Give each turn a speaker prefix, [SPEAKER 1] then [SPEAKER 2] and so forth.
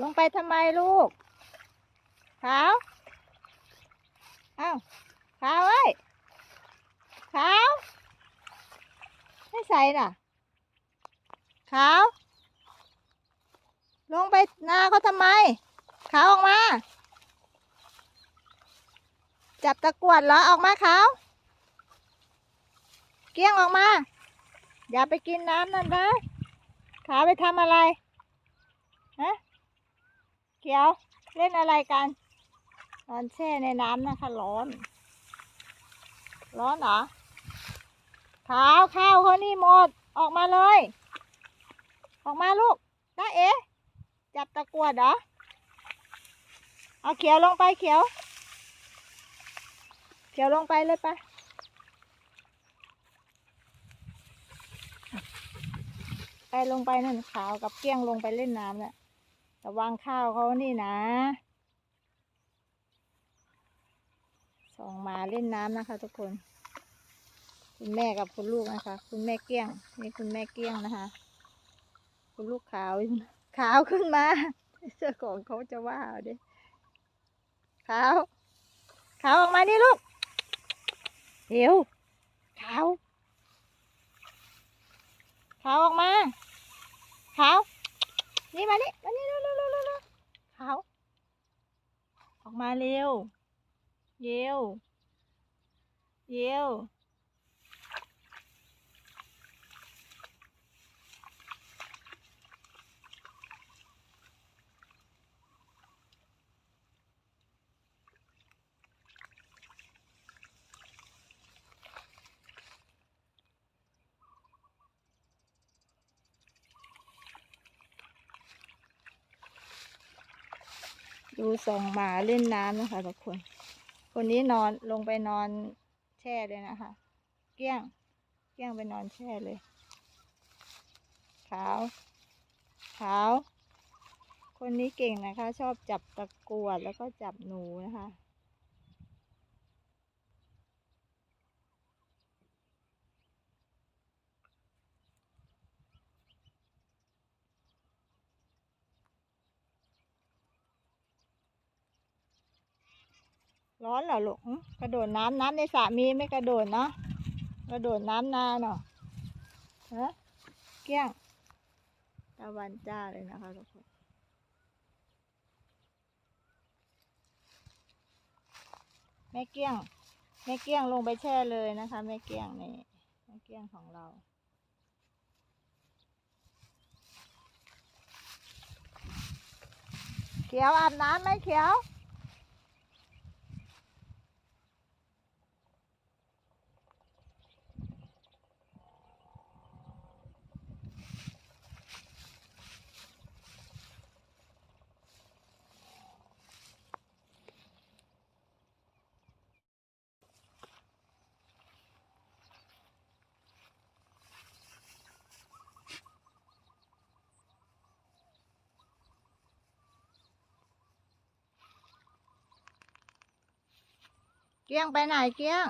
[SPEAKER 1] ลงไปทำไมลูก ขาวเอ้าขาวเอ้ยขาวไม่ใส่น่ะ ขาว ลงไปนาเขาทำไม ขาวออกมา จับตะกรวดเหรอออกมาขาวเกี้ยงออกมา อย่าไปกินน้ำนั่นนะขาวไปทำอะไรฮะ เขียว เล่นอะไรกันนอนแช่ในน้ำนะคะ ร้อน ร้อนเหรอขาวข้าวเขานี่หมด ออกมาเลย ออกมาลูกน้าเอ๋จับตะกรวดเหรอ เอาเขียวลงไปเขียว เขียวลงไปเลยไปไปลงไปนั่นขาวกับเกี้ยงลงไปเล่นน้ำน่ะ ระวังข้าวเขานี่นะ ส่องมาเล่นน้ำนะคะ ทุกคน คุณแม่กับคุณลูกนะคะ คุณแม่เกี้ยง นี่คุณแม่เกี้ยงนะคะ คุณลูกขาวขาวขึ้นมาเจ้าของเขาจะว่าเอาดิขาวขาวออกมานี่ลูกเดี๋ยวขาว ขาวออกมา ขาว นี่มานี่มานี่เร็วเร็วเร็วเร็วเร็วขาว ออก มาเร็ว เยว เยว ดูสองหมาเล่นน้ำนะคะทุกคน คนนี้นอนลงไปนอนแช่เลยนะคะ เกี้ยง เกี้ยงไปนอนแช่เลย ขาว ขาว คนนี้เก่งนะคะ ชอบจับตะกรวดแล้วก็จับหนูนะคะ ร้อนเหรอลูกกระโดดน้ำน้ำในสระมีไม่กระโดดเนาะกระโดดน้ำนาเนาะฮะเกี้ยงตะวันจ้าเลยนะคะทุกคนแม่เกี้ยงแม่เกี้ยงลงไปแช่เลยนะคะแม่เกี้ยงนี่แม่เกี้ยงของเราเขียวอาบน้ำไหมเขียว เกี้ยงไปไหนเกี้ยง